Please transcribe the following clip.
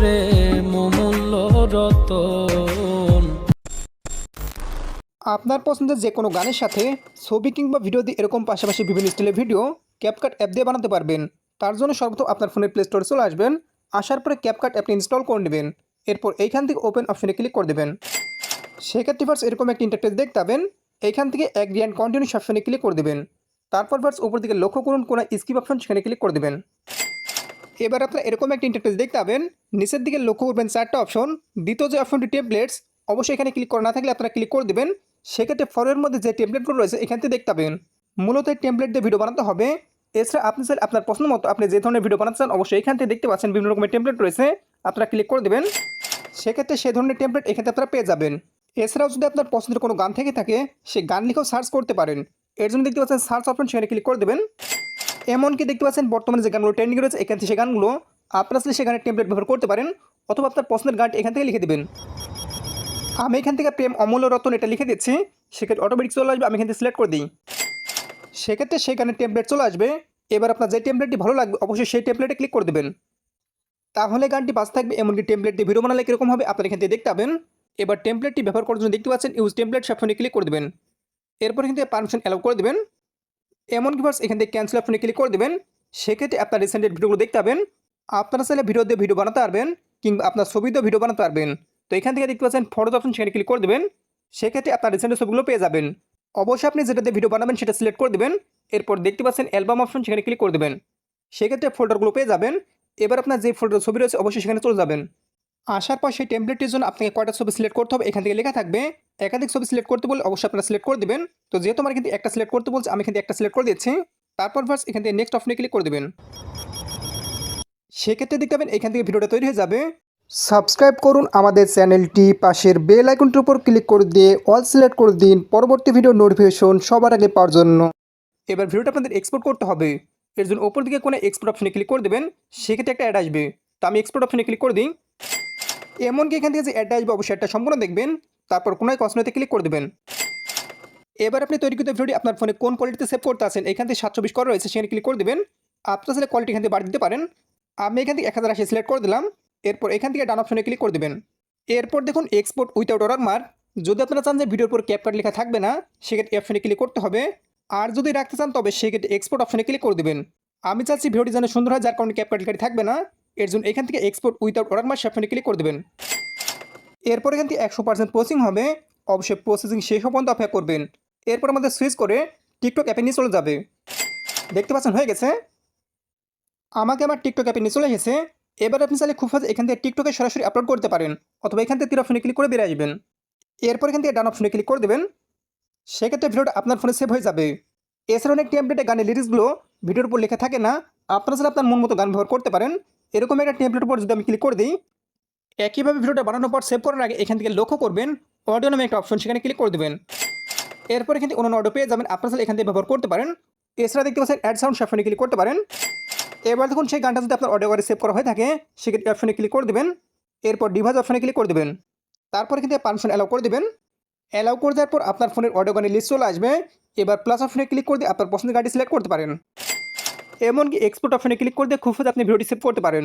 প্রেম মূল্য রতন আপনার পছন্দের যে কোনো গানের সাথে ছবি কিংবা ভিডিও দিয়ে এরকম পাশাপাশি বিভিন্ন স্টাইলের ভিডিও ক্যাপকাট অ্যাপ দিয়ে বানাতে পারবেন। তার জন্য সর্বপ্রথম আপনার ফোনের প্লে স্টোরে চলে আসবেন। আসার পরে ক্যাপকাট অ্যাপটি ইনস্টল করে নেবেন। এরপর এইখান থেকে ওপেন অপশনে ক্লিক করে দেবেন। সেক্ষেত্রে ফার্স্ট এরকম একটা ইন্টারফেস দেখতে পাবেন। এইখান থেকে অ্যাগ্রি অ্যান্ড কন্টিনিউ অপশনে ক্লিক করে দেবেন। তারপর ফার্স্ট উপর দিকে লক্ষ্য করুন কোনো স্কিপ অপশন সেখানে ক্লিক করে দেবেন। এবার আপনার এরকম একটা ইন্টারফেস দেখতে পাবেন। নিচের দিকে লক্ষ্য করবেন চারটা অপশন দ্বিতীয় যে অপশনটি টেমপ্লেটস অবশ্যই এখানে ক্লিক করা না থাকলে আপনারা ক্লিক করে দেবেন। সেক্ষেত্রে ফরের মধ্যে যে টেমপ্লেটগুলো রয়েছে, এখান থেকে দেখতে পাবেন। মূলত এই টেমপ্লেট দিয়ে ভিডিও বানাতে হবে। এছাড়া আপনি স্যার আপনার পছন্দ মতো আপনি যে ধরনের ভিডিও বানাতে চান, অবশ্যই এখান থেকে দেখতে পাচ্ছেন বিভিন্ন রকমের টেমপ্লেট রয়েছে। আপনারা ক্লিক করে দেবেন। সেক্ষেত্রে সেই ধরনের টেমপ্লেট এখানে আপনারা পেয়ে যাবেন। এছাড়াও যদি আপনার পছন্দের কোনো গান থেকে থাকে, সেই গান লিখেও সার্চ করতে পারেন। এর জন্য দেখতে পাচ্ছেন সার্চ অপশন সেখানে ক্লিক করে দেবেন। এমনকি দেখতে পাচ্ছেন বর্তমানে যে গানগুলো ট্রেন্ডিং রয়েছে, এখান থেকে সেই গানগুলো আপনারা আসলে সেখানে টেমপ্লেট ব্যবহার করতে পারেন, অথবা আপনার পছন্দের গানটি এখান থেকে লিখে দেবেন। আমি এখান থেকে প্রেম অমূল্য রতন এটা লিখে দিচ্ছি, সেক্ষেত্রে অটোমেটিক চলে আসবে, আমি এখান থেকে সিলেক্ট করে দিই। সেক্ষেত্রে সেই গানের টেমপ্লেট চলে আসবে, এবার আপনার যে টেমপ্লেটটি ভালো লাগবে, অবশ্যই সেই টেমপ্লেটে ক্লিক করে দেবেন। তাহলে গানটি বাস থাকবে, এমনকি টেমপ্লেট দিয়ে ভিডিও বানালে কীরকম হবে, আপনার এখান থেকে দেখতে পাবেন। এবার টেমপ্লেটটি ব্যবহার করার জন্য দেখতে পাচ্ছেন ইউজ টেমপ্লেট সবসময় ক্লিক করে দেবেন। এরপর থেকে পারমিশন অ্যালাউ করে দেবেন। এমনকি ভার্স এখান থেকে ক্যান্সেল অপশনে ক্লিক করে দেবেন। সেক্ষেত্রে আপনার রিসেন্টের ভিডিওগুলো দেখতে পাবেন আপনারা চাইলে ভিডিও দিয়ে ভিডিও বানাতে পারবেন কিংবা আপনার ছবি দিয়ে ভিডিও বানাতে পারবেন। তো এখান থেকে দেখতে পাচ্ছেন ফটো অপশন সেখানে ক্লিক করে দেবেন। সেক্ষেত্রে আপনার রিসেন্টের ছবিগুলো পেয়ে যাবেন। অবশ্যই আপনি যেটা দিয়ে ভিডিও বানাবেন সেটা সিলেক্ট করে দেবেন। এরপর দেখতে পাচ্ছেন অ্যালবাম অপশন সেখানে ক্লিক করে দেবেন। সেক্ষেত্রে ফোল্ডারগুলো পেয়ে যাবেন। এবার আপনার যে ফোল্ডার ছবি রয়েছে অবশ্যই সেখানে চলে যাবেন। আসার পর সেই টেমপ্লেটটির জন্য আপনাকে কয়টা ছবি সিলেক্ট করতে হবে এখান থেকে লেখা থাকবে। একাধিক ছবি সিলেক্ট করতে বলে অবশ্যই আপনারা সিলেক্ট করে দেবেন। তো যেহেতু আমার কিন্তু একটা সিলেক্ট করতে বলছে, আমি কিন্তু একটা সিলেক্ট করে দিচ্ছি। তারপর ভার্স এখান থেকে নেক্সট অপশনে ক্লিক করে দেবেন। সেক্ষেত্রে দেখতে পাবেন এখান থেকে ভিডিওটা তৈরি হয়ে যাবে। সাবস্ক্রাইব করুন আমাদের চ্যানেলটি, পাশের বেল আইকনটির উপর ক্লিক করে দিয়ে অল সিলেক্ট করে দিন। পরবর্তী ভিডিও নোটিফিকেশন সবার আগে পাওয়ার জন্য। এবার ভিডিওটা আপনাদের এক্সপোর্ট করতে হবে। এর জন্য ওপর দিকে কোনো এক্সপোর্ট অপশনে ক্লিক করে দেবেন। সেক্ষেত্রে একটা অ্যাড আসবে। তো আমি এক্সপোর্ট অপশনে ক্লিক করে দিই। এমনকি এখান থেকে যে অ্যাডটা আসবে, অবশ্যই একটা সম্পূর্ণ দেখবেন। তারপর কোনো এক অপশনেতে ক্লিক করে দেবেন। এবার আপনি তৈরি করতে ভিডিওটি আপনার ফোনে কোন কোয়ালিটিতে সেভ করতে আছেন, এখান থেকে সাতশো বিশ করা রয়েছে, সেখানে ক্লিক করে দেবেন। আপনার সাথে কোয়ালিটি এখান থেকে দিতে পারেন। আমি এখান থেকে এক হাজার আশি সিলেক্ট করে দিলাম। এরপর এখান থেকে ডান অপশনে ক্লিক করে দেবেন। এরপর দেখুন এক্সপোর্ট উইথাউট অর্ডার মার্ক যদি আপনারা চান যে ভিডিওর পর ক্যাপকাট লেখা থাকবে না, সেক্ষেত্রে অপশনে ক্লিক করতে হবে। আর যদি রাখতে চান, তবে সেক্ষেত্রে এক্সপোর্ট অপশনে ক্লিক করে দেবেন। আমি চাচ্ছি ভিডিওটি যেন সুন্দর হয়, যার কারণে ক্যাপকাট লেখাটি থাকবে না। এর জন্য এখান থেকে এক্সপোর্ট উইথাউট অর্ডার মার্ক অপশনে ক্লিক করে দেবেন। এরপর কিন্তু একশো পার্সেন্ট প্রসেসিং হবে। অবশ্যই প্রসেসিং শেষ পর্যন্ত অপেক্ষা করবেন। এরপর আমাদের সুইচ করে টিকটক অ্যাপে নিয়ে চলে যাবে। দেখতে পাচ্ছেন, হয়ে গেছে। আমাকে আমার টিকটক অ্যাপে নিয়ে চলে এসেছে। এবার আপনি চাইলে খুব এখান থেকে টিকটকে সরাসরি আপলোড করতে পারেন, অথবা এখান থেকে তীর অপশনে ক্লিক করে বেরিয়ে আসবেন। এরপর এখান থেকে ডান অপশনে ক্লিক করে দেবেন। সেক্ষেত্রে ভিডিওটা আপনার ফোনে সেভ হয়ে যাবে। এছাড়া অনেক টেমপ্লেটে গানের লিরিক্সগুলো ভিডিওর উপর লেখা থাকে না, আপনারা চাইলে আপনার মন মতো গান ব্যবহার করতে পারেন। এরকম একটা টেমপ্লেটের উপর যদি আমি ক্লিক করে দিই একইভাবে ভিডিওটা বানানোর পর সেভ করার আগে এখান থেকে লক্ষ্য করবেন অডিও নামে একটা অপশন সেখানে ক্লিক করে দেবেন। এরপর এখান থেকে অন্যান্য অডিও পেয়ে যাবেন। আপনার চাইলে এখান থেকে ব্যবহার করতে পারেন। এছাড়া দেখতে পাচ্ছেন অ্যাড সাউন্ড অপশনে ক্লিক করতে পারেন। এবার দেখুন সেই গানটা যদি আপনার অডিও করে সেভ করা হয়ে থাকে, সেক্ষেত্রে অপশনে ক্লিক করে দেবেন। এরপর ডিভাইস অপশনে ক্লিক করে দেবেন। তারপর কিন্তু পারমিশন অ্যালাউ করে দেবেন। অ্যালাউ করে দেওয়ার পর আপনার ফোনের অডিও গানের লিস্ট চলে আসবে। এবার প্লাস অপশনে ক্লিক করে দিয়ে আপনার পছন্দের গানটি সিলেক্ট করতে পারেন। এমনকি এক্সপোর্ট অপশনে ক্লিক করে দিয়ে খুব আপনি ভিডিওটি সেভ করতে পারেন।